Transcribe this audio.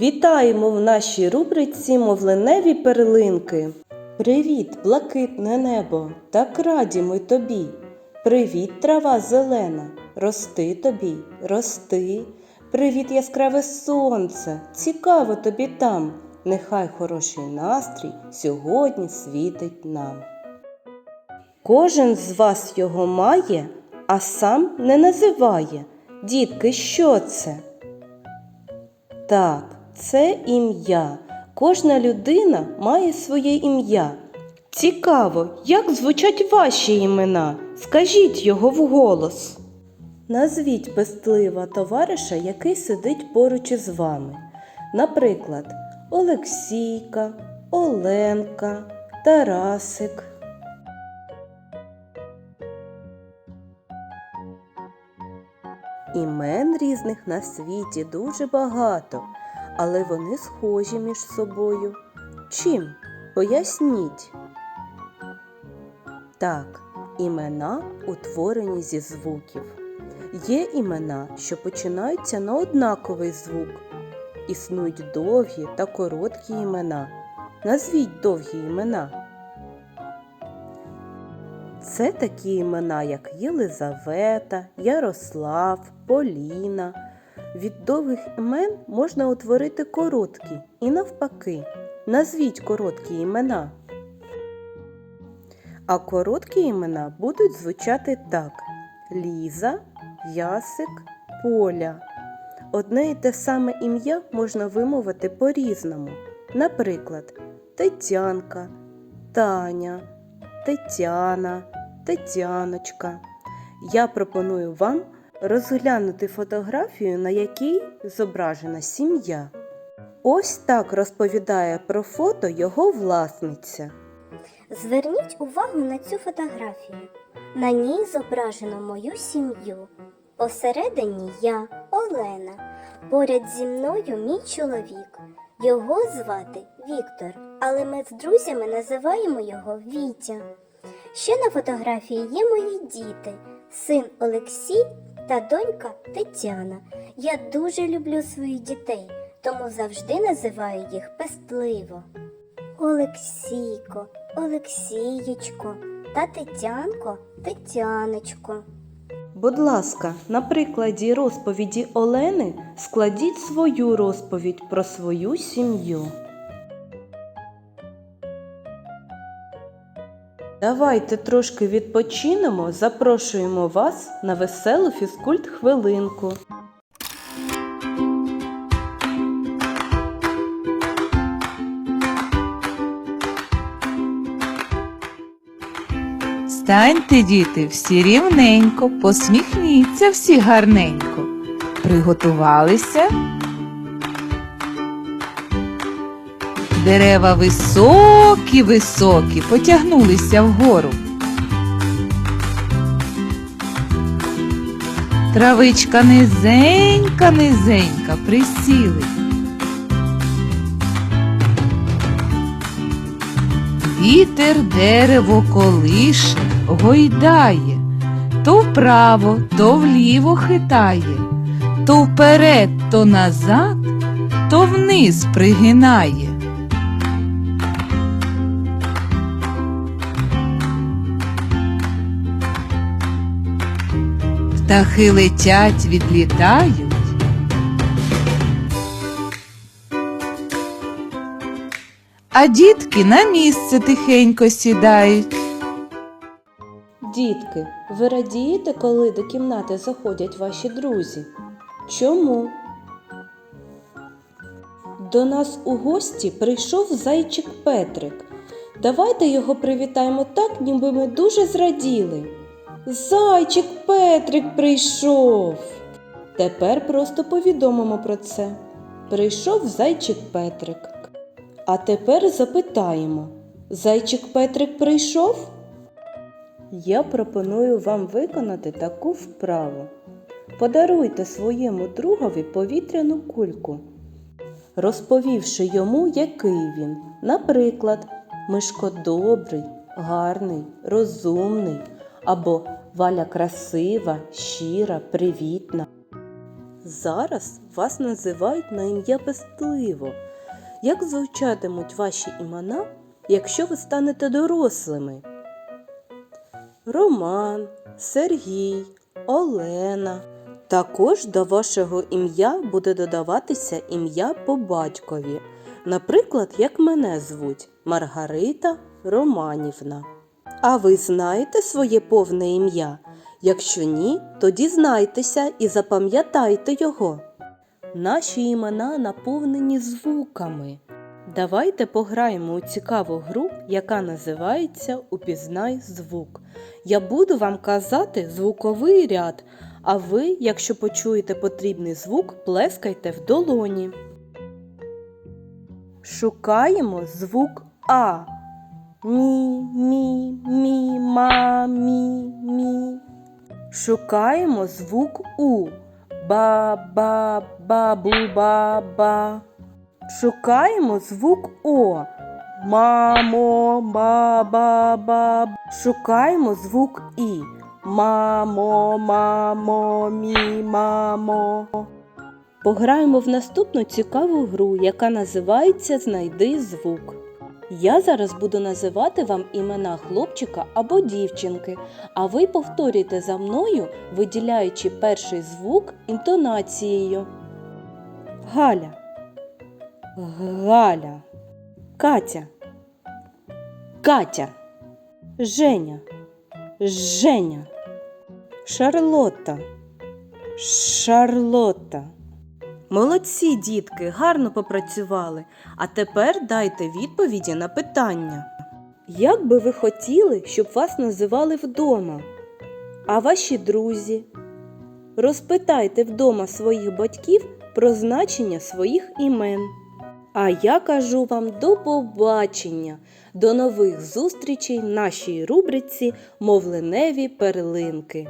Вітаємо в нашій рубриці Мовленеві перлинки. Привіт, блакитне небо, так раді ми тобі. Привіт, трава зелена, рости тобі, рости. Привіт, яскраве сонце, цікаво тобі там. Нехай хороший настрій сьогодні світить нам. Кожен з вас його має, а сам не називає. Дітки, що це? Так, це ім'я. Кожна людина має своє ім'я. Цікаво, як звучать ваші імена? Скажіть його вголос. Назвіть пестлива товариша, який сидить поруч із вами. Наприклад, Олексійка, Оленка, Тарасик. Імен різних на світі дуже багато, але вони схожі між собою. Чим? Поясніть. Так, імена утворені зі звуків. Є імена, що починаються на однаковий звук. Існують довгі та короткі імена. Назвіть довгі імена. Це такі імена, як Єлизавета, Ярослав, Поліна. Від довгих імен можна утворити короткі і навпаки. Назвіть короткі імена. А короткі імена будуть звучати так: Ліза, Ясик, Поля. Одне і те саме ім'я можна вимовити по-різному. Наприклад, Тетянка, Таня, Тетяна, Тетяночка. Я пропоную вам розглянути фотографію, на якій зображена сім'я. Ось так розповідає про фото його власниця. Зверніть увагу на цю фотографію. На ній зображено мою сім'ю. Посередині я, Олена. Поряд зі мною мій чоловік. Його звати Віктор, але ми з друзями називаємо його Вітя. Ще на фотографії є мої діти, син Олексій та донька Тетяна. Я дуже люблю своїх дітей, тому завжди називаю їх пестливо. Олексійко, Олексієчко та Тетянко, Тетяночко. Будь ласка, на прикладі розповіді Олени складіть свою розповідь про свою сім'ю. Давайте трошки відпочинемо, запрошуємо вас на веселу фізкульт хвилинку. Станьте, діти, всі рівненько, посміхніться всі гарненько. Приготувалися. Дерева високі, високі, потягнулися вгору. Травичка низенька, низенька, присіли. Вітер дерево колише, гойдає, то вправо, то вліво хитає, то вперед, то назад, то вниз пригинає. Птахи летять, відлітають. А дітки на місце тихенько сідають. Дітки, ви радієте, коли до кімнати заходять ваші друзі? Чому? До нас у гості прийшов зайчик Петрик. Давайте його привітаємо так, ніби ми дуже зраділи. Зайчик Петрик прийшов. Тепер просто повідомимо про це. Прийшов зайчик Петрик. А тепер запитаємо: Зайчик Петрик прийшов? Я пропоную вам виконати таку вправу. Подаруйте своєму другові повітряну кульку, розповівши йому, який він. Наприклад, Мишко добрий, гарний, розумний або Валя красива, щира, привітна. Зараз вас називають на ім'я пестливо. Як звучатимуть ваші імена, якщо ви станете дорослими? Роман, Сергій, Олена. Також до вашого ім'я буде додаватися ім'я по батькові. Наприклад, як мене звуть Маргарита Романівна. А ви знаєте своє повне ім'я? Якщо ні, то дізнайтеся і запам'ятайте його. Наші імена наповнені звуками. Давайте пограємо у цікаву гру, яка називається Упізнай звук. Я буду вам казати звуковий ряд, а ви, якщо почуєте потрібний звук, плескайте в долоні. Шукаємо звук А. Мі, мі, мі, ма, мі, мі. Шукаємо звук У. Ба, ба, бабу, ба, ба. Шукаємо звук О. Мамо, ба, ба, ба. Шукаємо звук І. Мамо, мамо, мі, мамо. Пограємо в наступну цікаву гру, яка називається Знайди звук. Я зараз буду називати вам імена хлопчика або дівчинки, а ви повторюйте за мною, виділяючи перший звук інтонацією. Галя. Галя. Катя. Катя. Женя. Женя. Шарлотта. Шарлотта. Молодці, дітки, гарно попрацювали. А тепер дайте відповіді на питання. Як би ви хотіли, щоб вас називали вдома? А ваші друзі? Розпитайте вдома своїх батьків про значення своїх імен. А я кажу вам до побачення, до нових зустрічей в нашій рубриці Мовленеві перлинки.